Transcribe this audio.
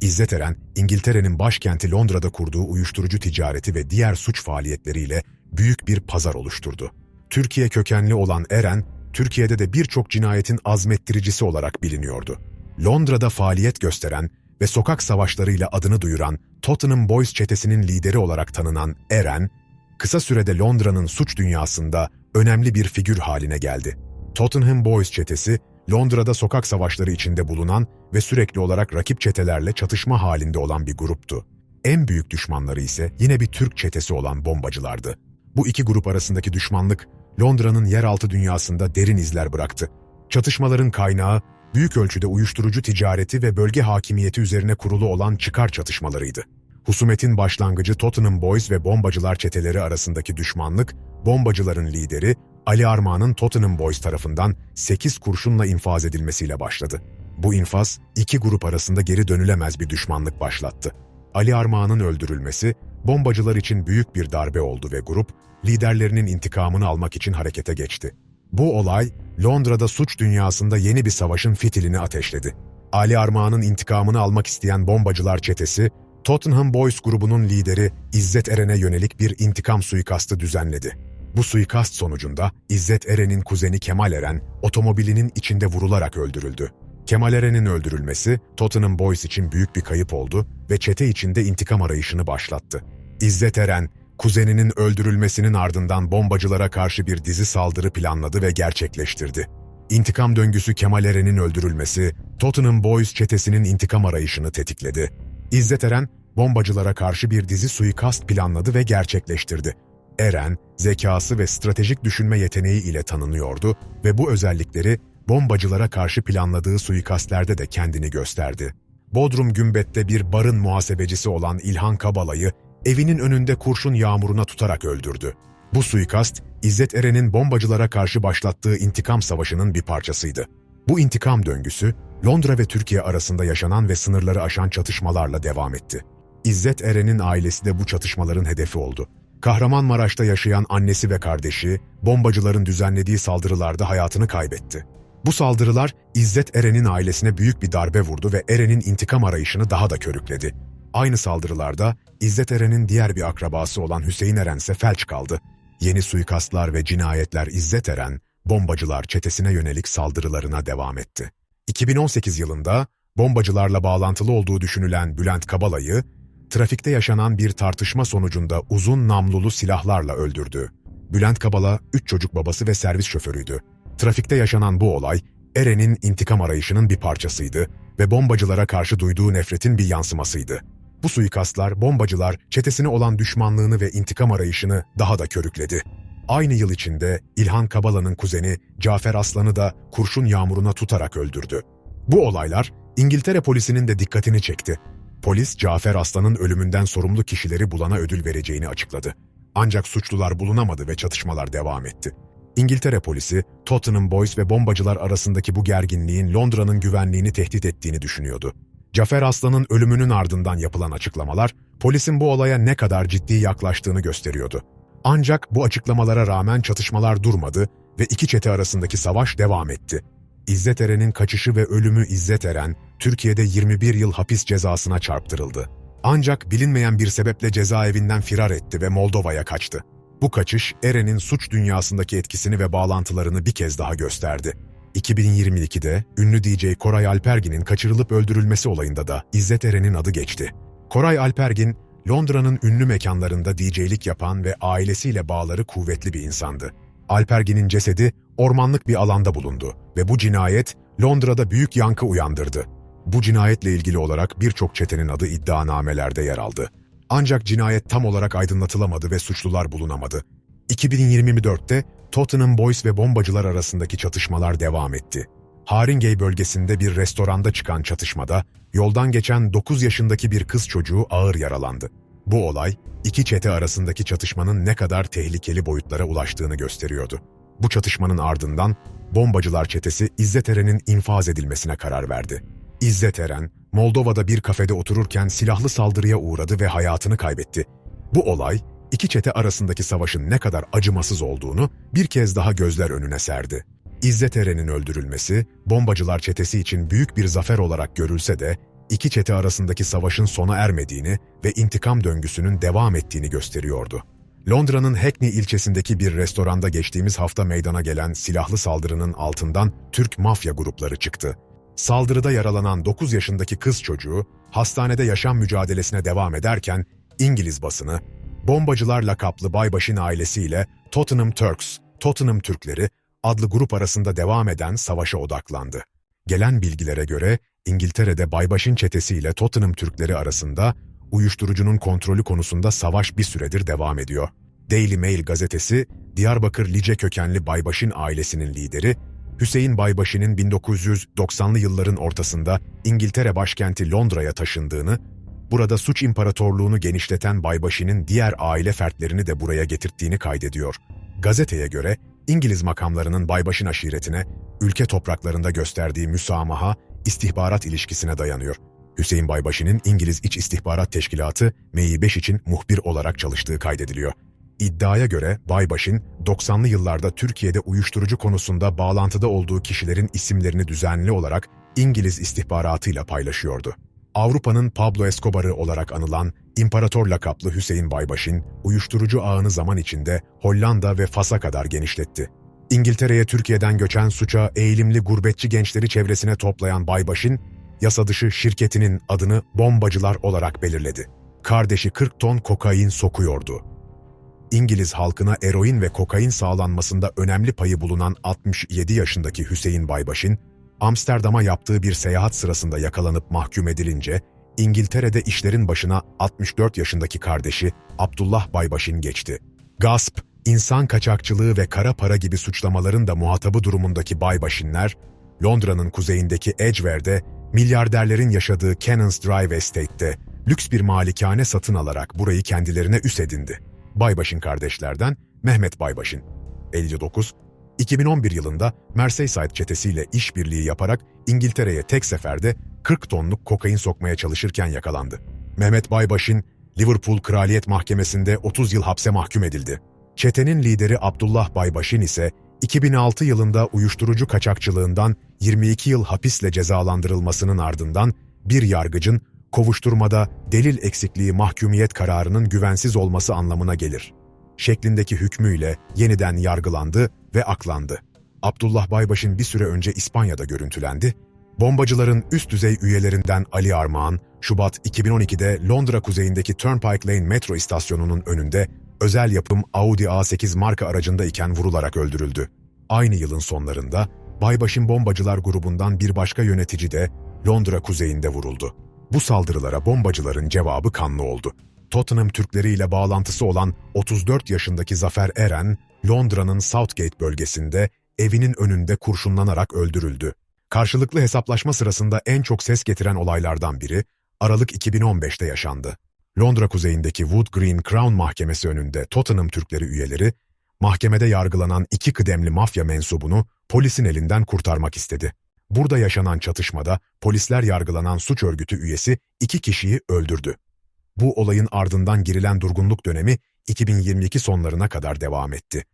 İzzet Eren, İngiltere'nin başkenti Londra'da kurduğu uyuşturucu ticareti ve diğer suç faaliyetleriyle büyük bir pazar oluşturdu. Türkiye kökenli olan Eren, Türkiye'de de birçok cinayetin azmettiricisi olarak biliniyordu. Londra'da faaliyet gösteren ve sokak savaşlarıyla adını duyuran Tottenham Boys çetesinin lideri olarak tanınan Eren, kısa sürede Londra'nın suç dünyasında önemli bir figür haline geldi. Tottenham Boys çetesi, Londra'da sokak savaşları içinde bulunan ve sürekli olarak rakip çetelerle çatışma halinde olan bir gruptu. En büyük düşmanları ise yine bir Türk çetesi olan bombacılardı. Bu iki grup arasındaki düşmanlık, Londra'nın yeraltı dünyasında derin izler bıraktı. Çatışmaların kaynağı, büyük ölçüde uyuşturucu ticareti ve bölge hakimiyeti üzerine kurulu olan çıkar çatışmalarıydı. Husumetin başlangıcı Tottenham Boys ve bombacılar çeteleri arasındaki düşmanlık, bombacıların lideri Ali Armağan'ın Tottenham Boys tarafından 8 kurşunla infaz edilmesiyle başladı. Bu infaz, iki grup arasında geri dönülemez bir düşmanlık başlattı. Ali Armağan'ın öldürülmesi, bombacılar için büyük bir darbe oldu ve grup, liderlerinin intikamını almak için harekete geçti. Bu olay, Londra'da suç dünyasında yeni bir savaşın fitilini ateşledi. Ali Armağan'ın intikamını almak isteyen bombacılar çetesi, Tottenham Boys grubunun lideri İzzet Eren'e yönelik bir intikam suikastı düzenledi. Bu suikast sonucunda İzzet Eren'in kuzeni Kemal Eren otomobilinin içinde vurularak öldürüldü. Kemal Eren'in öldürülmesi Tottenham Boys için büyük bir kayıp oldu ve çete içinde intikam arayışını başlattı. İzzet Eren, kuzeninin öldürülmesinin ardından bombacılara karşı bir dizi saldırı planladı ve gerçekleştirdi. İntikam döngüsü Kemal Eren'in öldürülmesi, Tottenham Boys çetesinin intikam arayışını tetikledi. İzzet Eren, bombacılara karşı bir dizi suikast planladı ve gerçekleştirdi. Eren, zekası ve stratejik düşünme yeteneği ile tanınıyordu ve bu özellikleri bombacılara karşı planladığı suikastlerde de kendini gösterdi. Bodrum Gümbet'te bir barın muhasebecisi olan İlhan Kabala'yı evinin önünde kurşun yağmuruna tutarak öldürdü. Bu suikast, İzzet Eren'in bombacılara karşı başlattığı intikam savaşının bir parçasıydı. Bu intikam döngüsü, Londra ve Türkiye arasında yaşanan ve sınırları aşan çatışmalarla devam etti. İzzet Eren'in ailesi de bu çatışmaların hedefi oldu. Kahramanmaraş'ta yaşayan annesi ve kardeşi, bombacıların düzenlediği saldırılarda hayatını kaybetti. Bu saldırılar İzzet Eren'in ailesine büyük bir darbe vurdu ve Eren'in intikam arayışını daha da körükledi. Aynı saldırılarda İzzet Eren'in diğer bir akrabası olan Hüseyin Eren ise felç kaldı. Yeni suikastlar ve cinayetler İzzet Eren, bombacılar çetesine yönelik saldırılarına devam etti. 2018 yılında bombacılarla bağlantılı olduğu düşünülen Bülent Kabala'yı, trafikte yaşanan bir tartışma sonucunda uzun namlulu silahlarla öldürdü. Bülent Kabala, üç çocuk babası ve servis şoförüydü. Trafikte yaşanan bu olay, Eren'in intikam arayışının bir parçasıydı ve bombacılara karşı duyduğu nefretin bir yansımasıydı. Bu suikastlar, bombacılar, çetesine olan düşmanlığını ve intikam arayışını daha da körükledi. Aynı yıl içinde İlhan Kabala'nın kuzeni Cafer Aslan'ı da kurşun yağmuruna tutarak öldürdü. Bu olaylar İngiltere polisinin de dikkatini çekti. Polis, Cafer Aslan'ın ölümünden sorumlu kişileri bulana ödül vereceğini açıkladı. Ancak suçlular bulunamadı ve çatışmalar devam etti. İngiltere polisi, Tottenham Boys ve bombacılar arasındaki bu gerginliğin Londra'nın güvenliğini tehdit ettiğini düşünüyordu. Cafer Aslan'ın ölümünün ardından yapılan açıklamalar, polisin bu olaya ne kadar ciddi yaklaştığını gösteriyordu. Ancak bu açıklamalara rağmen çatışmalar durmadı ve iki çete arasındaki savaş devam etti. İzzet Eren'in kaçışı ve ölümü İzzet Eren, Türkiye'de 21 yıl hapis cezasına çarptırıldı. Ancak bilinmeyen bir sebeple cezaevinden firar etti ve Moldova'ya kaçtı. Bu kaçış, Eren'in suç dünyasındaki etkisini ve bağlantılarını bir kez daha gösterdi. 2022'de ünlü DJ Koray Alpergin'in kaçırılıp öldürülmesi olayında da İzzet Eren'in adı geçti. Koray Alpergin, Londra'nın ünlü mekanlarında DJ'lik yapan ve ailesiyle bağları kuvvetli bir insandı. Alpergin'in cesedi ormanlık bir alanda bulundu ve bu cinayet Londra'da büyük yankı uyandırdı. Bu cinayetle ilgili olarak birçok çetenin adı iddianamelerde yer aldı. Ancak cinayet tam olarak aydınlatılamadı ve suçlular bulunamadı. 2024'te Tottenham Boys ve bombacılar arasındaki çatışmalar devam etti. Haringey bölgesinde bir restoranda çıkan çatışmada yoldan geçen 9 yaşındaki bir kız çocuğu ağır yaralandı. Bu olay, iki çete arasındaki çatışmanın ne kadar tehlikeli boyutlara ulaştığını gösteriyordu. Bu çatışmanın ardından bombacılar çetesi İzzet Eren'in infaz edilmesine karar verdi. İzzet Eren, Moldova'da bir kafede otururken silahlı saldırıya uğradı ve hayatını kaybetti. Bu olay, iki çete arasındaki savaşın ne kadar acımasız olduğunu bir kez daha gözler önüne serdi. İzzet Eren'in öldürülmesi, bombacılar çetesi için büyük bir zafer olarak görülse de, iki çete arasındaki savaşın sona ermediğini ve intikam döngüsünün devam ettiğini gösteriyordu. Londra'nın Hackney ilçesindeki bir restoranda geçtiğimiz hafta meydana gelen silahlı saldırının altından Türk mafya grupları çıktı. Saldırıda yaralanan 9 yaşındaki kız çocuğu hastanede yaşam mücadelesine devam ederken İngiliz basını bombacılar lakaplı Baybaş'ın ailesiyle Tottenham Turks, Tottenham Türkleri adlı grup arasında devam eden savaşa odaklandı. Gelen bilgilere göre İngiltere'de Baybaş'ın çetesiyle Tottenham Türkleri arasında uyuşturucunun kontrolü konusunda savaş bir süredir devam ediyor. Daily Mail gazetesi, Diyarbakır Lice kökenli Baybaş'ın ailesinin lideri, Hüseyin Baybaşı'nın 1990'lı yılların ortasında İngiltere başkenti Londra'ya taşındığını, burada suç imparatorluğunu genişleten Baybaşı'nın diğer aile fertlerini de buraya getirttiğini kaydediyor. Gazeteye göre İngiliz makamlarının Baybaş'ın aşiretine, ülke topraklarında gösterdiği müsamaha, istihbarat ilişkisine dayanıyor. Hüseyin Baybaşı'nın İngiliz İç İstihbarat Teşkilatı MI5 için muhbir olarak çalıştığı kaydediliyor. İddiaya göre Baybaş'ın 90'lı yıllarda Türkiye'de uyuşturucu konusunda bağlantıda olduğu kişilerin isimlerini düzenli olarak İngiliz istihbaratıyla paylaşıyordu. Avrupa'nın Pablo Escobar'ı olarak anılan İmparator lakaplı Hüseyin Baybaş'ın uyuşturucu ağını zaman içinde Hollanda ve Fas'a kadar genişletti. İngiltere'ye Türkiye'den göçen suça eğilimli gurbetçi gençleri çevresine toplayan Baybaş'ın yasa dışı şirketinin adını bombacılar olarak belirledi. Kardeşi 40 ton kokain sokuyordu. İngiliz halkına eroin ve kokain sağlanmasında önemli payı bulunan 67 yaşındaki Hüseyin Baybaş'ın, Amsterdam'a yaptığı bir seyahat sırasında yakalanıp mahkum edilince, İngiltere'de işlerin başına 64 yaşındaki kardeşi Abdullah Baybaş'ın geçti. Gasp, insan kaçakçılığı ve kara para gibi suçlamaların da muhatabı durumundaki Baybaşinler, Londra'nın kuzeyindeki Edgware'de milyarderlerin yaşadığı Cannons Drive Estate'te lüks bir malikane satın alarak burayı kendilerine üs edindi. Baybaş'ın kardeşlerden Mehmet Baybaş'ın 59, 2011 yılında Merseyside çetesiyle işbirliği yaparak İngiltere'ye tek seferde 40 tonluk kokain sokmaya çalışırken yakalandı. Mehmet Baybaş'ın Liverpool Kraliyet Mahkemesi'nde 30 yıl hapse mahkum edildi. Çetenin lideri Abdullah Baybaş'ın ise 2006 yılında uyuşturucu kaçakçılığından 22 yıl hapisle cezalandırılmasının ardından bir yargıcın kovuşturmada delil eksikliği mahkumiyet kararının güvensiz olması anlamına gelir. Şeklindeki hükmüyle yeniden yargılandı ve aklandı. Abdullah Baybaş'ın bir süre önce İspanya'da görüntülendi. Bombacıların üst düzey üyelerinden Ali Armağan, Şubat 2012'de Londra kuzeyindeki Turnpike Lane metro istasyonunun önünde özel yapım Audi A8 marka aracındayken vurularak öldürüldü. Aynı yılın sonlarında Baybaş'ın bombacılar grubundan bir başka yönetici de Londra kuzeyinde vuruldu. Bu saldırılara bombacıların cevabı kanlı oldu. Tottenham Türkleri ile bağlantısı olan 34 yaşındaki Zafer Eren, Londra'nın Southgate bölgesinde evinin önünde kurşunlanarak öldürüldü. Karşılıklı hesaplaşma sırasında en çok ses getiren olaylardan biri Aralık 2015'te yaşandı. Londra kuzeyindeki Wood Green Crown Mahkemesi önünde Tottenham Türkleri üyeleri, mahkemede yargılanan iki kıdemli mafya mensubunu polisin elinden kurtarmak istedi. Burada yaşanan çatışmada polisler yargılanan suç örgütü üyesi iki kişiyi öldürdü. Bu olayın ardından girilen durgunluk dönemi 2022 sonlarına kadar devam etti.